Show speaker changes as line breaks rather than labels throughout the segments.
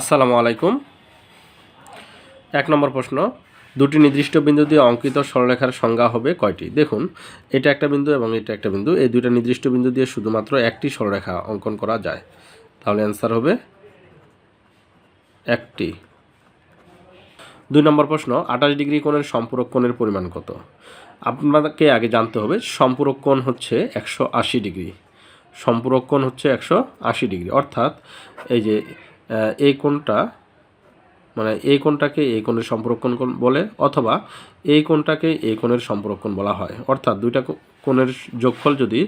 আসসালামু আলাইকুম এক নম্বর প্রশ্ন দুটি নির্দিষ্ট বিন্দু দিয়ে অঙ্কিত সরলরেখার সংজ্ঞা হবে কয়টি দেখুন এটা একটা বিন্দু এবং এটা একটা বিন্দু এই দুইটা নির্দিষ্ট বিন্দু দিয়ে শুধুমাত্র একটি সরলরেখা অঙ্কন করা যায় তাহলে অ্যান্সার হবে একটি দুই নম্বর প্রশ্ন আঠাশ ডিগ্রি কোণের সম্পূরক কোণের পরিমাণ কত আপনাকে আগে জানতে হবে সম্পূরক কোণ হচ্ছে একশো আশি ডিগ্রি সম্পূরক কোণ হচ্ছে একশো আশি ডিগ্রি অর্থাৎ এই যে এই কোণটা মানে এই কোণটাকে এই কোণের সম্পর্কণ বলে অথবা এই কোণটাকে এই কোণের সম্পর্কণ বলা হয় অর্থাৎ দুইটা কোণের যোগফল যদি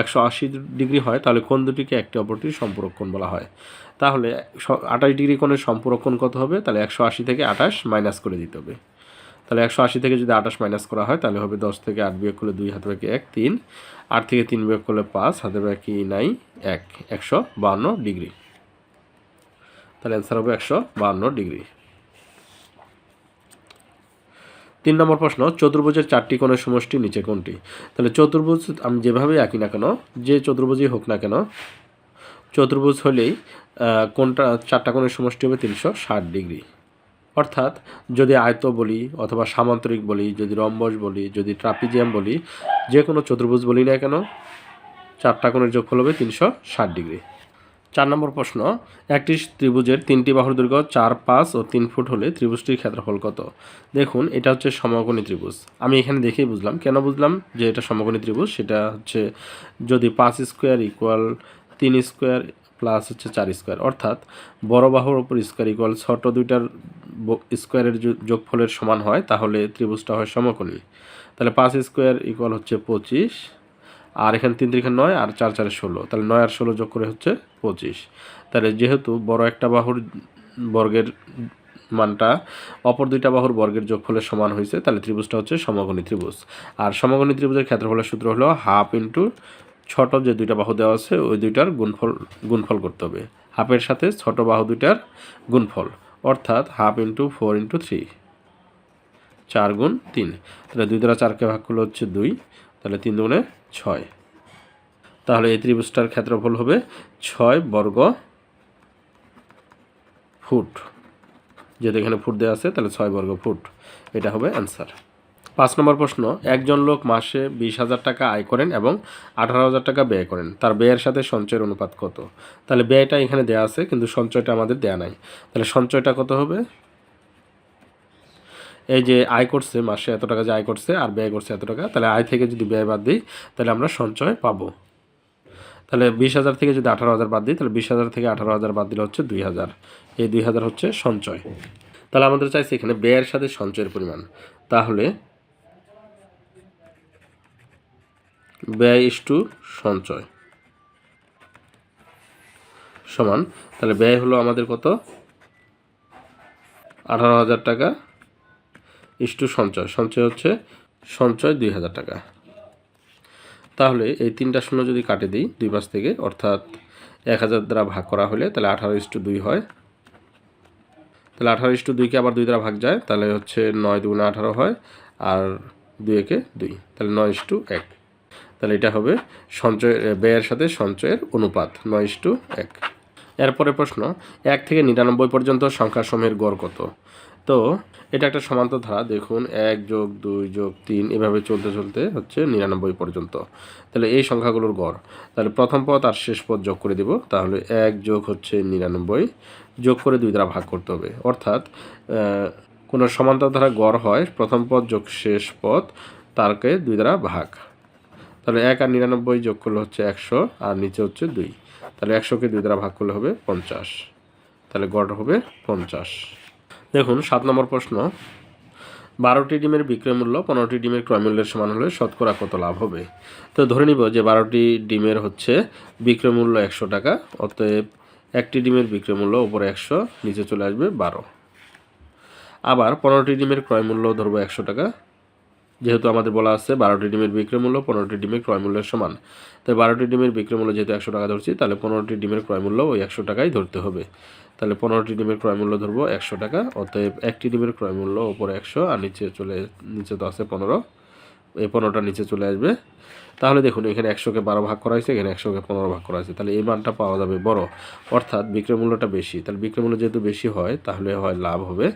একশো আশি ডিগ্রি হয় তাহলে কোন দুটিকে একটি অপরটির সম্পর্কণ বলা হয় তাহলে আঠাশ ডিগ্রি কোণের সম্পর্কণ কত হবে তাহলে একশো আশি থেকে আঠাশ মাইনাস করে দিতে হবে তাহলে একশো আশি থেকে যদি আঠাশ মাইনাস করা হয় তাহলে হবে দশ থেকে আট বিয়োগ করলে দুই হাতে বাকি এক তিন আট থেকে তিন বিয়োগ করলে পাঁচ হাতে বাকি নাই এক একশো বান্ন ডিগ্রি তাহলে অ্যান্সার হবে একশো বাহান্ন ডিগ্রি তিন নম্বর প্রশ্ন চতুর্ভুজের চারটি কোণের সমষ্টি নিচে কোনটি তাহলে চতুর্ভুজ আমি যেভাবে আঁকি না কেন যে চতুর্ভুজই হোক না কেন চতুর্ভুজ হলেই কোনটা চারটা কোণের সমষ্টি হবে তিনশো ষাট ডিগ্রি অর্থাৎ যদি আয়ত বলি অথবা সামান্তরিক বলি যদি রম্বস বলি যদি ট্রাপিজিয়াম বলি যে কোনো চতুর্ভুজ বলি না কেন চারটা কোণের যোগফল হবে তিনশো ষাট ডিগ্রি চার নম্বর প্রশ্ন একটি ত্রিভুজের তিনটি বাহুর দৈর্ঘ্য চার পাঁচ ও তিন ফুট হলে ত্রিভুজটির ক্ষেত্রফল কত দেখুন এটা হচ্ছে সমকোণী ত্রিভুজ আমি এখানে দেখেই বুঝলাম কেন বুঝলাম যে এটা সমকোণী ত্রিভুজ সেটা হচ্ছে যদি পাঁচ স্কোয়ার ইকুয়াল তিন স্কোয়ার প্লাস হচ্ছে চার স্কোয়ার অর্থাৎ বড় বাহুর ওপর স্কোয়ার ইকুয়াল ছোট দুইটার স্কোয়ারের যোগফলের সমান হয় তাহলে ত্রিভুজটা হয় সমকোণী তাহলে পাঁচ স্কোয়ার ইকুয়াল হচ্ছে পঁচিশ আর এখানে তিন তিরিখে নয় আর চার চারে ষোলো তাহলে নয় আর ষোলো যোগ করে হচ্ছে পঁচিশ তাহলে যেহেতু বড় একটা বাহুর বর্গের মানটা অপর দুইটা বাহুর বর্গের ফলে সমান হয়েছে তাহলে ত্রিভুজটা হচ্ছে সমগণী ত্রিভুজ আর সমগণী ত্রিভুজের ক্ষেত্রফলের সূত্র হলো হাফ ইন্টু ছোট যে দুইটা বাহু দেওয়া আছে ওই দুইটার গুণফল গুণফল করতে হবে হাফের সাথে ছোট বাহু দুইটার গুণফল অর্থাৎ half into four into three চার গুণ তিন তাহলে দুই দ্বারা চারকে ভাগ করলে হচ্ছে দুই তাহলে তিন দুগুণে ছয় তাহলে এই ত্রিভুজটার ক্ষেত্রফল হবে ছয় বর্গ ফুট যদি এখানে ফুট দেওয়া আছে তাহলে ছয় বর্গ ফুট এটা হবে অ্যান্সার পাঁচ নম্বর প্রশ্ন একজন লোক মাসে বিশ হাজার টাকা আয় করেন এবং আঠারো হাজার টাকা ব্যয় করেন তার ব্যয়ের সাথে সঞ্চয়ের অনুপাত কত তাহলে ব্যয়টা এখানে দেয়া আছে কিন্তু সঞ্চয়টা আমাদের দেয়া নাই তাহলে সঞ্চয়টা কত হবে এই যে আয় করছে মাসে এত টাকা যে আয় করছে আর ব্যয় করছে এত টাকা তাহলে আয় থেকে যদি ব্যয় বাদ দিই তাহলে আমরা সঞ্চয় পাবো তাহলে বিশ হাজার থেকে যদি আঠারো হাজার বাদ দিই তাহলে বিশ হাজার থেকে আঠারো হাজার বাদ দিলে হচ্ছে দুই হাজার এই দুই হাজার হচ্ছে সঞ্চয় তাহলে আমাদের চাইছে এখানে ব্যয়ের সাথে সঞ্চয়ের পরিমাণ তাহলে ব্যয় ইস টু সঞ্চয় সমান তাহলে ব্যয় হলো আমাদের কত আঠারো হাজার টাকা ইস্টু সঞ্চয় সঞ্চয় হচ্ছে সঞ্চয় দুই হাজার টাকা তাহলে এই তিনটা শূন্য যদি কাটে দিই দুই মাস থেকে অর্থাৎ এক হাজার দ্বারা ভাগ করা হলে তাহলে আঠারো ইস্টু দুই হয় তাহলে আঠারো ইস্টু দুইকে আবার দুই দ্বারা ভাগ যায় তাহলে হচ্ছে নয় দুগুণে আঠারো হয় আর দুই একে দুই তাহলে নয় ইস্টু এক তাহলে এটা হবে সঞ্চয় ব্যয়ের সাথে সঞ্চয়ের অনুপাত নয় ইস্টু এক এরপরে প্রশ্ন এক থেকে নিরানব্বই পর্যন্ত সংখ্যা সমের গড় কত তো এটা একটা সমান্তর ধারা দেখুন এক যোগ দুই যোগ তিন এভাবে চলতে চলতে হচ্ছে নিরানব্বই পর্যন্ত তাহলে এই সংখ্যাগুলোর গড় তাহলে প্রথম পদ আর শেষ পদ যোগ করে দিব তাহলে এক যোগ হচ্ছে নিরানব্বই যোগ করে দুই দ্বারা ভাগ করতে হবে অর্থাৎ কোনো সমান্তর ধারা গড় হয় প্রথম পদ যোগ শেষ পদ তারকে দুই দ্বারা ভাগ তাহলে এক আর নিরানব্বই যোগ করলে হচ্ছে একশো আর নিচে হচ্ছে দুই তাহলে একশোকে দুই দ্বারা ভাগ করলে হবে পঞ্চাশ তাহলে গড় হবে পঞ্চাশ দেখুন সাত নম্বর প্রশ্ন বারোটি ডিমের বিক্রয় মূল্য পনেরোটি ডিমের ক্রয় মূল্যের সমান হলে শতকরা কত লাভ হবে তো ধরে নিব যে বারোটি ডিমের হচ্ছে বিক্রয় মূল্য একশো টাকা অতএব একটি ডিমের বিক্রয় মূল্য ওপরে একশো নিচে চলে আসবে বারো আবার পনেরোটি ডিমের ক্রয় মূল্য ধরবো একশো টাকা যেহেতু আমাদের বলা আছে বারোটি ডিমের মূল্য পনেরোটি ডিমের ক্রয়মূল্যের সমান তাই বারোটি ডিমের মূল্য যেহেতু একশো টাকা ধরছি তাহলে পনেরোটি ডিমের মূল্য ওই একশো টাকাই ধরতে হবে তাহলে পনেরোটি ডিমের ক্রয়মূল্য ধরবো একশো টাকা অতএব একটি ডিমের ক্রয়মূল্য ওপরে একশো আর নিচে চলে নিচে তো আছে পনেরো এই পনেরোটা নিচে চলে আসবে তাহলে দেখুন এখানে একশোকে বারো ভাগ করা হয়েছে এখানে একশোকে পনেরো ভাগ করা হয়েছে তাহলে এই মানটা পাওয়া যাবে বড় অর্থাৎ বিক্রয় মূল্যটা বেশি তাহলে বিক্রয় মূল্য যেহেতু বেশি হয় তাহলে হয় লাভ হবে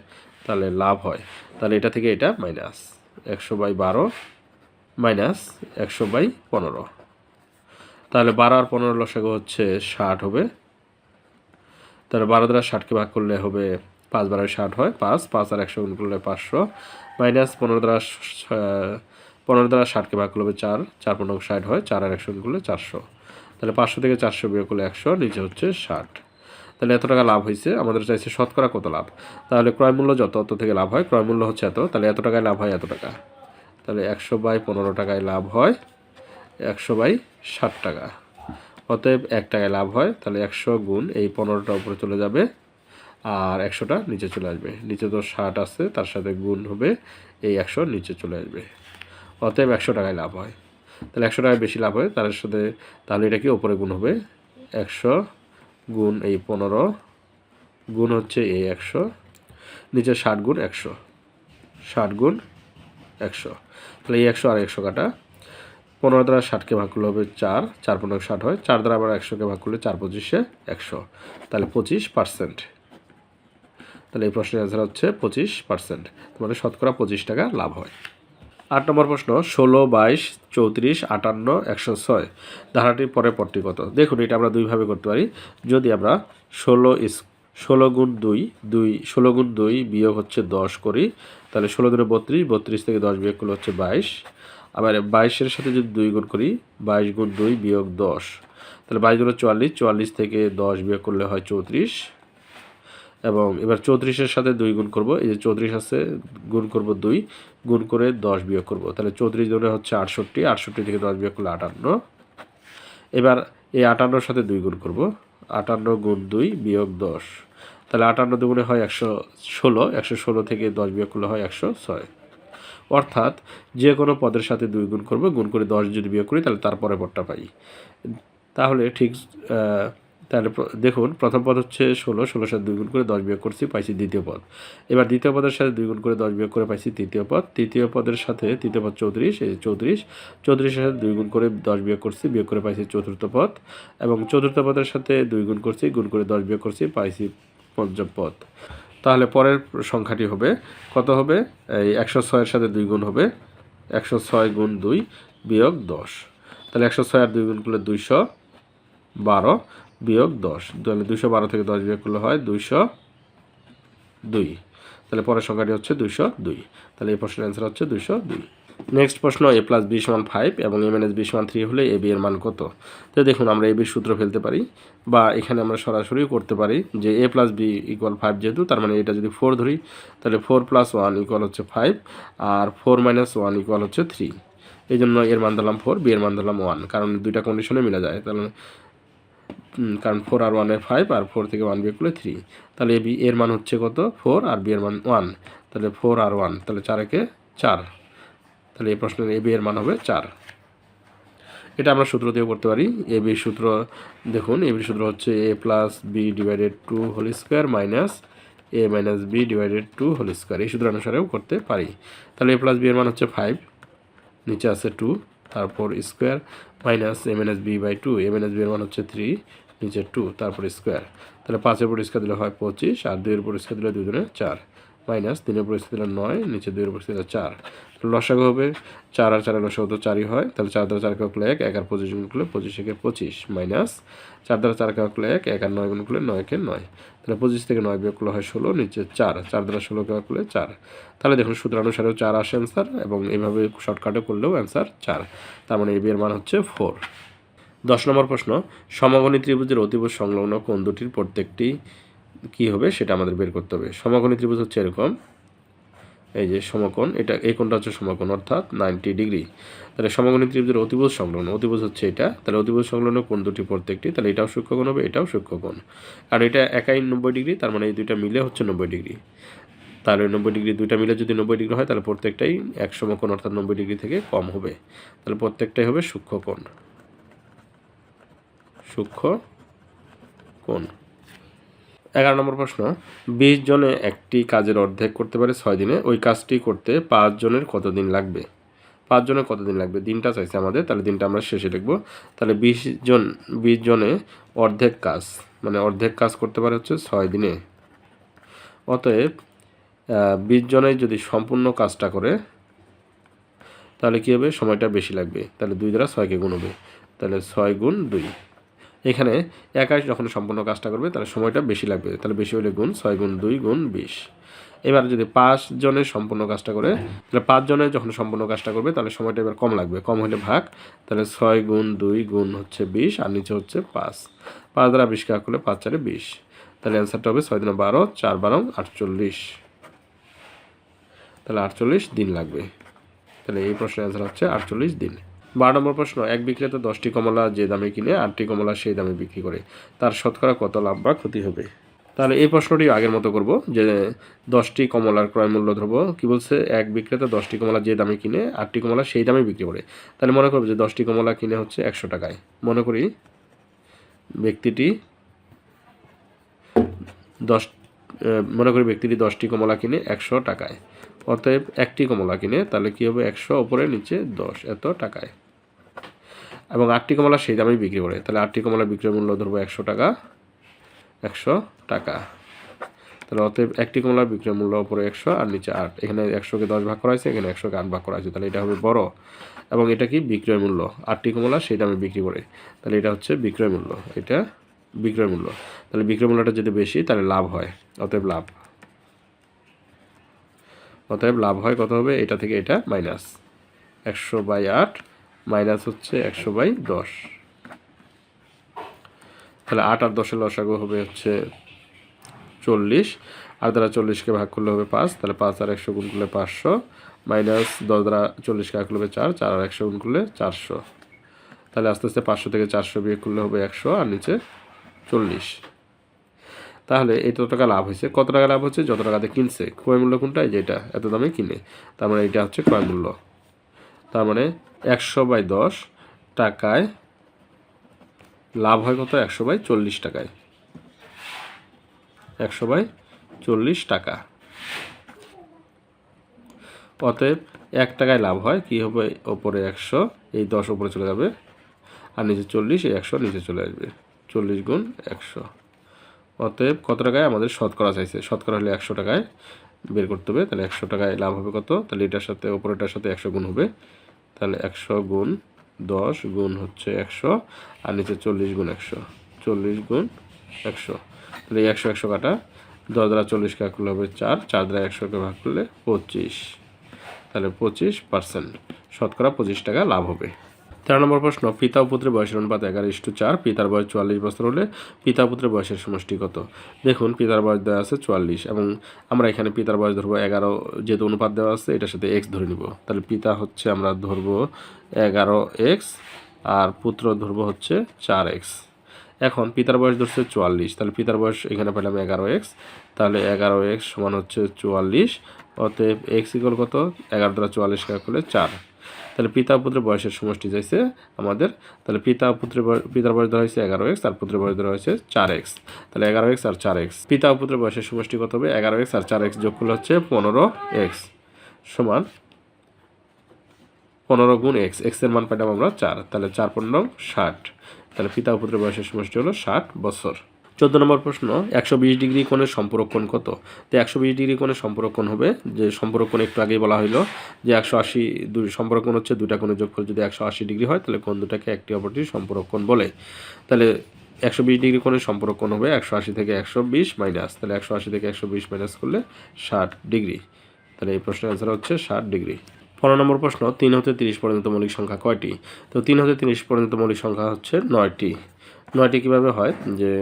তাহলে লাভ হয় তাহলে এটা থেকে এটা মাইনাস একশো বাই বারো মাইনাস একশো বাই পনেরো তাহলে বারো আর পনেরো লসাগু হচ্ছে ষাট হবে তাহলে বারো দ্বারা ষাটকে ভাগ করলে হবে পাঁচ বারো ষাট হয় পাঁচ পাঁচ আর একশো গুণ করলে পাঁচশো মাইনাস পনেরো দ্বারা পনেরো দ্বারা ষাটকে ভাগ করলে হবে চার চার পনেরো ষাট হয় চার আর একশো গুণ করলে চারশো তাহলে পাঁচশো থেকে চারশো বিয়ে করলে একশো নিচে হচ্ছে ষাট তাহলে এত টাকা লাভ হয়েছে আমাদের চাইছে শতকরা কত লাভ তাহলে ক্রয়মূল্য যত অত থেকে লাভ হয় ক্রয়মূল্য হচ্ছে এত তাহলে এত টাকায় লাভ হয় এত টাকা তাহলে একশো বাই পনেরো টাকায় লাভ হয় একশো বাই ষাট টাকা অতএব এক টাকায় লাভ হয় তাহলে একশো গুণ এই পনেরোটা উপরে চলে যাবে আর একশোটা নিচে চলে আসবে নিচে তো ষাট আছে তার সাথে গুণ হবে এই একশো নিচে চলে আসবে অতএব একশো টাকায় লাভ হয় তাহলে একশো টাকায় বেশি লাভ হয় তার সাথে তাহলে এটা কি ওপরে গুণ হবে একশো গুণ এই পনেরো গুণ হচ্ছে এই একশো নিচে ষাট গুণ একশো ষাট গুণ একশো তাহলে এই একশো আর একশো কাটা পনেরো দ্বারা ষাটকে ভাগ করলে হবে চার চার পনেরো ষাট হয় চার দ্বারা আবার একশোকে ভাগ করলে চার পঁচিশে একশো তাহলে পঁচিশ পার্সেন্ট তাহলে এই প্রশ্নের অ্যান্সার হচ্ছে পঁচিশ পার্সেন্ট মানে শতকরা পঁচিশ টাকা লাভ হয় আট নম্বর প্রশ্ন ষোলো বাইশ চৌত্রিশ আটান্ন একশো ছয় ধারাটির পরে পরটি কত দেখুন এটা আমরা দুইভাবে করতে পারি যদি আমরা ষোলো ষোলো গুণ দুই দুই ষোলো গুণ দুই বিয়োগ হচ্ছে দশ করি তাহলে ষোলো দুটো বত্রিশ বত্রিশ থেকে দশ বিয়োগ করলে হচ্ছে বাইশ আবার বাইশের সাথে যদি দুই গুণ করি বাইশ গুণ দুই বিয়োগ দশ তাহলে বাইশ গুণ চুয়াল্লিশ চুয়াল্লিশ থেকে দশ বিয়োগ করলে হয় চৌত্রিশ এবং এবার চৌত্রিশের সাথে দুই গুণ করব এই যে চৌত্রিশ আছে গুণ করব দুই গুণ করে দশ বিয়োগ করব তাহলে চৌত্রিশ ধরে হচ্ছে আটষট্টি আটষট্টি থেকে দশ বিয়োগ করলে আটান্ন এবার এই আটান্নর সাথে দুই গুণ করব আটান্ন গুণ দুই বিয়োগ দশ তাহলে আটান্ন দুগুণে হয় একশো ষোলো একশো ষোলো থেকে দশ বিয়োগ করলে হয় একশো ছয় অর্থাৎ যে কোনো পদের সাথে দুই গুণ করব গুণ করে দশ যদি বিয়োগ করি তাহলে তারপরে পদটা পাই তাহলে ঠিক তাহলে দেখুন প্রথম পদ হচ্ছে ষোলো ষোলোর সাথে দুই গুণ করে দশ বিয়োগ করছি পাইছি দ্বিতীয় পদ এবার দ্বিতীয় পদের সাথে দুই গুণ করে দশ বিয়োগ করে পাইছি তৃতীয় পদ তৃতীয় পদের সাথে তৃতীয় পদ চৌত্রিশ এই চৌত্রিশ চৌত্রিশের সাথে দুই গুণ করে দশ বিয়োগ করছি বিয়োগ করে পাইছি চতুর্থ পদ এবং চতুর্থ পদের সাথে দুই গুণ করছি গুণ করে দশ বিয়োগ করছি পাইছি পঞ্চম পদ তাহলে পরের সংখ্যাটি হবে কত হবে এই একশো ছয়ের সাথে দুই গুণ হবে একশো ছয় গুণ দুই বিয়োগ দশ তাহলে একশো ছয় আর দুই গুণ করলে দুইশো বারো বিয়োগ দশ তাহলে দুশো বারো থেকে দশ বিয়োগ করলে হয় দুইশো দুই তাহলে পরের সংখ্যাটি হচ্ছে দুইশো দুই তাহলে এই প্রশ্নের অ্যান্সার হচ্ছে দুইশো দুই নেক্সট প্রশ্ন এ প্লাস বি সমান ফাইভ এবং এম এন বিশ বি থ্রি হলে এ বি এর মান কত তো দেখুন আমরা এ বির সূত্র ফেলতে পারি বা এখানে আমরা সরাসরি করতে পারি যে A plus B equal five যেহেতু তার মানে এটা যদি ফোর ধরি তাহলে ফোর প্লাস ওয়ান ইকুয়াল হচ্ছে ফাইভ আর ফোর মাইনাস ওয়ান ইকুয়াল হচ্ছে থ্রি এই জন্য এর মান ধরলাম ফোর বি এর মান ধরলাম ওয়ান কারণ দুইটা কন্ডিশনে মিলে যায় তাহলে কারণ ফোর আর ওয়ানের ফাইভ আর ফোর থেকে ওয়ান বিয়ে করলে থ্রি তাহলে এ বি এর মান হচ্ছে কত ফোর আর বি এর মান ওয়ান তাহলে ফোর আর ওয়ান তাহলে চার একে চার তাহলে এই প্রশ্নের এ বি এর মান হবে চার এটা আমরা সূত্র দিয়ে করতে পারি এ বি সূত্র দেখুন এ বি সূত্র হচ্ছে A plus B divided two whole square minus A minus B divided two whole square এই সূত্র অনুসারেও করতে পারি তাহলে এ প্লাস বি এর মান হচ্ছে ফাইভ নিচে আছে টু তারপর square minus M N B by two M N B এর মান হচ্ছে থ্রি নিচে টু তারপরে স্কোয়ার তাহলে পাঁচের পরিষ্কার স্কোয়ার দিলে হয় পঁচিশ আর দুইয়ের পরিষ্কার দিলে দুই দিলে চার মাইনাস তিনের উপর দিলে নয় নিচে দুইয়ের উপর স্কোয়ার দিলে চার লসাগু হবে চার আর চারের লসাগ তো চারই হয় তাহলে চার দ্বারা চার কাউ করলে এক এক আর পঁচিশ গুণ করলে পঁচিশ পঁচিশ মাইনাস চার দ্বারা চার কাউ করলে এক এক আর নয় গুণ করলে নয়কে নয় তাহলে পঁচিশ থেকে নয় বিয়োগ করলে হয় ষোলো নিচে চার চার দ্বারা ষোলো কাউ করলে চার তাহলে দেখুন সূত্র অনুসারেও চার আসে অ্যান্সার এবং এইভাবে শর্টকাটে করলেও অ্যান্সার চার তার মানে এ বিয়ের মান হচ্ছে ফোর দশ নম্বর প্রশ্ন সমগণী ত্রিভুজের অতিভুজ সংলগ্ন কোন দুটির প্রত্যেকটি কি হবে সেটা আমাদের বের করতে হবে সমগণী ত্রিভুজ হচ্ছে এরকম এই যে সমকোণ এটা এই কোনটা হচ্ছে সমকোণ অর্থাৎ নাইনটি ডিগ্রি তাহলে সমগণী ত্রিভুজের অতিভুজ সংলগ্ন অতিভুজ হচ্ছে এটা তাহলে অতিভুজ সংলগ্ন কোন দুটি প্রত্যেকটি তাহলে এটাও সূক্ষ্মকোণ হবে এটাও সূক্ষ্মকোণ আর এটা একাই নব্বই ডিগ্রি তার মানে এই দুইটা মিলে হচ্ছে নব্বই ডিগ্রি তাহলে নব্বই ডিগ্রি দুইটা মিলে যদি নব্বই ডিগ্রি হয় তাহলে প্রত্যেকটাই এক সমকোণ অর্থাৎ নব্বই ডিগ্রি থেকে কম হবে তাহলে প্রত্যেকটাই হবে সূক্ষ্মকোণ সূক্ষ্ম কোন এগারো নম্বর প্রশ্ন বিশ জনে একটি কাজের অর্ধেক করতে পারে ছয় দিনে ওই কাজটি করতে পাঁচ জনের কতদিন লাগবে পাঁচ জনে কতদিন লাগবে দিনটা চাইছে আমাদের তাহলে দিনটা আমরা শেষে লিখবো তাহলে বিশ জন বিশ জনে অর্ধেক কাজ মানে অর্ধেক কাজ করতে পারে হচ্ছে ছয় দিনে অতএব বিশ জনে যদি সম্পূর্ণ কাজটা করে তাহলে কী হবে সময়টা বেশি লাগবে তাহলে দুই দ্বারা ছয়কে গুণ হবে তাহলে ছয় গুণ দুই এখানে একাই যখন সম্পূর্ণ কাজটা করবে তাহলে সময়টা বেশি লাগবে তাহলে বেশি হলে গুণ ছয় গুণ দুই গুণ বিশ এবার যদি পাঁচ জনের সম্পূর্ণ কাজটা করে তাহলে পাঁচ জনের যখন সম্পূর্ণ কাজটা করবে তাহলে সময়টা এবার কম লাগবে কম হলে ভাগ তাহলে ছয় গুণ দুই গুণ হচ্ছে বিশ আর নিচে হচ্ছে পাঁচ পাঁচ দ্বারা বিশ কাজ করলে পাঁচ চারে বিশ তাহলে অ্যান্সারটা হবে ছয় দিনে বারো চার বারো আটচল্লিশ তাহলে আটচল্লিশ দিন লাগবে তাহলে এই প্রশ্নের অ্যান্সার হচ্ছে আটচল্লিশ দিন বারো নম্বর প্রশ্ন এক বিক্রেতা দশটি কমলা যে দামে কিনে আটটি কমলা সেই দামে বিক্রি করে তার শতকরা কত লাভ বা ক্ষতি হবে তাহলে এই প্রশ্নটি আগের মতো করব যে দশটি কমলার ক্রয় মূল্য ধরবো কী বলছে এক বিক্রেতা দশটি কমলা যে দামে কিনে আটটি কমলা সেই দামে বিক্রি করে তাহলে মনে করবো যে দশটি কমলা কিনে হচ্ছে একশো টাকায় মনে করি ব্যক্তিটি দশ মনে করি ব্যক্তিটি দশটি কমলা কিনে একশো টাকায় অতএব একটি কমলা কিনে তাহলে কী হবে একশো ওপরে নিচে দশ এত টাকায় এবং আটটি কমলা সেই দামেই বিক্রি করে তাহলে আটটি কমলা বিক্রয় মূল্য ধরবো একশো টাকা একশো টাকা তাহলে অতএব একটি কমলা বিক্রয় মূল্য ওপরে একশো আর নিচে আট এখানে একশোকে দশ ভাগ করা হয়েছে এখানে একশোকে আট ভাগ করা হয়েছে তাহলে এটা হবে বড় এবং এটা কি বিক্রয় মূল্য আটটি কমলা সেই দামে বিক্রি করে তাহলে এটা হচ্ছে বিক্রয় মূল্য এটা বিক্রয় মূল্য তাহলে বিক্রয় মূল্যটা যদি বেশি তাহলে লাভ হয় অতএব লাভ অতএব লাভ হয় কত হবে এটা থেকে এটা মাইনাস একশো বাই আট মাইনাস হচ্ছে একশো বাই দশ তাহলে আট আর দশের লসাগু হবে হচ্ছে চল্লিশ আর দ্বারা চল্লিশকে ভাগ করলে হবে পাঁচ তাহলে পাঁচ আর একশো গুণ করলে পাঁচশো মাইনাস দশ দ্বারা চল্লিশকে ভাগ করলে চার চার আর একশো গুণ করলে চারশো তাহলে আস্তে আস্তে পাঁচশো থেকে চারশো বিয়ে করলে হবে একশো আর নিচে চল্লিশ তাহলে এই তত টাকা লাভ হয়েছে কত টাকা লাভ হচ্ছে যত টাকাতে কিনছে ক্রয় মূল্য কোনটা যেটা এত দামে কিনে তার মানে এটা হচ্ছে ক্রয় মূল্য তার মানে একশো বাই দশ টাকায় লাভ হয় কত একশো বাই চল্লিশ টাকায় একশো বাই চল্লিশ টাকা অতএব এক টাকায় লাভ হয় কি হবে ওপরে একশো এই দশ ওপরে চলে যাবে আর নিচে চল্লিশ এই একশো নিচে চলে আসবে চল্লিশ গুণ একশো অতএব কত টাকায় আমাদের শতকরা চাইছে শতকরা হলে একশো টাকায় বের করতে হবে তাহলে একশো টাকায় লাভ হবে কত তাহলে এটার সাথে ওপরেটার সাথে একশো গুণ হবে তাহলে একশো গুণ দশ গুণ হচ্ছে একশো আর নিচে চল্লিশ গুণ একশো চল্লিশ গুণ একশো তাহলে একশো একশো কাটা দশ দ্বারা চল্লিশ কাজ করলে হবে চার চার দ্বারা একশোকে ভাগ করলে পঁচিশ তাহলে পঁচিশ পার্সেন্ট শতকরা পঁচিশ টাকা লাভ হবে তেরো নম্বর প্রশ্ন পিতা ও পুত্রের বয়সের অনুপাত এগারো ইস্টু চার পিতার বয়স চুয়াল্লিশ বছর হলে পিতা পুত্রের বয়সের সমষ্টি কত দেখুন পিতার বয়স দেওয়া আছে চুয়াল্লিশ এবং আমরা এখানে পিতার বয়স ধরবো এগারো যেহেতু অনুপাত দেওয়া আছে এটার সাথে এক্স ধরে নিব তাহলে পিতা হচ্ছে আমরা ধরবো এগারো এক্স আর পুত্র ধরবো হচ্ছে চার এক্স এখন পিতার বয়স ধরছে চুয়াল্লিশ তাহলে পিতার বয়স এখানে পেলাম এগারো এক্স তাহলে এগারো এক্স সমান হচ্ছে চুয়াল্লিশ অতএব এক্স ইকল কত এগারো দ্বারা চুয়াল্লিশ কাজ করলে চার তাহলে পিতা পুত্রের বয়সের সমষ্টি যাইছে আমাদের তাহলে পিতা পুত্রের পিতার বয়স ধরা হয়েছে এগারো এক্স আর পুত্রের বয়স ধরা হয়েছে চার এক্স তাহলে এগারো এক্স আর চার এক্স পিতা পুত্রের বয়সের সমষ্টি কত হবে এগারো এক্স আর চার এক্স যোগ করলে হচ্ছে পনেরো এক্স সমান পনেরো গুণ এক্স এক্সের মান পাইলাম আমরা চার তাহলে চার পনেরো ষাট তাহলে পিতা পুত্রের বয়সের সমষ্টি হলো ষাট বছর চোদ্দ নম্বর প্রশ্ন একশো বিশ ডিগ্রি কোণের সম্পরক্ষণ কত তো একশো বিশ ডিগ্রি কোণের সম্পরক্ষণ হবে যে সম্পূরক একটু আগেই বলা হলো যে একশো আশি দুই সম্পূরক হচ্ছে দুটা কোণের যোগফল যদি একশো আশি ডিগ্রি হয় তাহলে কোন দুটাকে একটি অপরটি সম্পরক্ষণ বলে তাহলে একশো বিশ ডিগ্রি কোণের সম্পরক্ষণ হবে একশো আশি থেকে একশো বিশ মাইনাস তাহলে একশো আশি থেকে একশো বিশ মাইনাস করলে ষাট ডিগ্রি তাহলে এই প্রশ্নের অ্যান্সার হচ্ছে ষাট ডিগ্রি পনেরো নম্বর প্রশ্ন তিন হতে তিরিশ পর্যন্ত মৌলিক সংখ্যা কয়টি তো তিন হতে তিরিশ পর্যন্ত মৌলিক সংখ্যা হচ্ছে নয়টি নয়টি কীভাবে হয় যে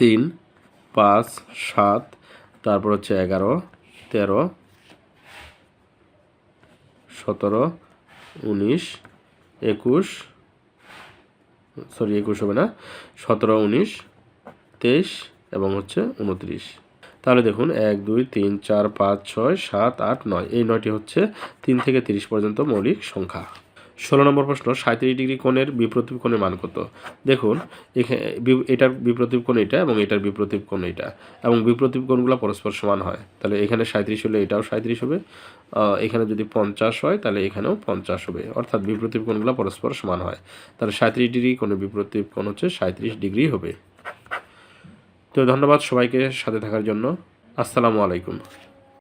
তিন পাঁচ সাত তারপর হচ্ছে এগারো তেরো সতেরো উনিশ একুশ সরি একুশ হবে না সতেরো উনিশ তেইশ এবং হচ্ছে উনত্রিশ তাহলে দেখুন এক দুই তিন চার পাঁচ ছয় সাত আট নয় এই নয়টি হচ্ছে তিন থেকে তিরিশ পর্যন্ত মৌলিক সংখ্যা ষোলো নম্বর প্রশ্ন সাঁত্রিশ ডিগ্রি কোণের বিপ্রতীপ কোণের মান কত দেখুন এখানে এটার বিপ্রতীপ কোণ এটা এবং এটার বিপ্রতীপ কোণ এটা এবং বিপ্রতীপ কোণগুলো পরস্পর সমান হয় তাহলে এখানে সাঁত্রিশ হলে এটাও সাঁত্রিশ হবে এখানে যদি পঞ্চাশ হয় তাহলে এখানেও পঞ্চাশ হবে অর্থাৎ বিপ্রতীপ কোণগুলো পরস্পর সমান হয় তাহলে সাঁত্রিশ ডিগ্রি কোণের বিপ্রতীপ কোণ হচ্ছে সাঁত্রিশ ডিগ্রি হবে তো ধন্যবাদ সবাইকে সাথে থাকার জন্য আসসালামু আলাইকুম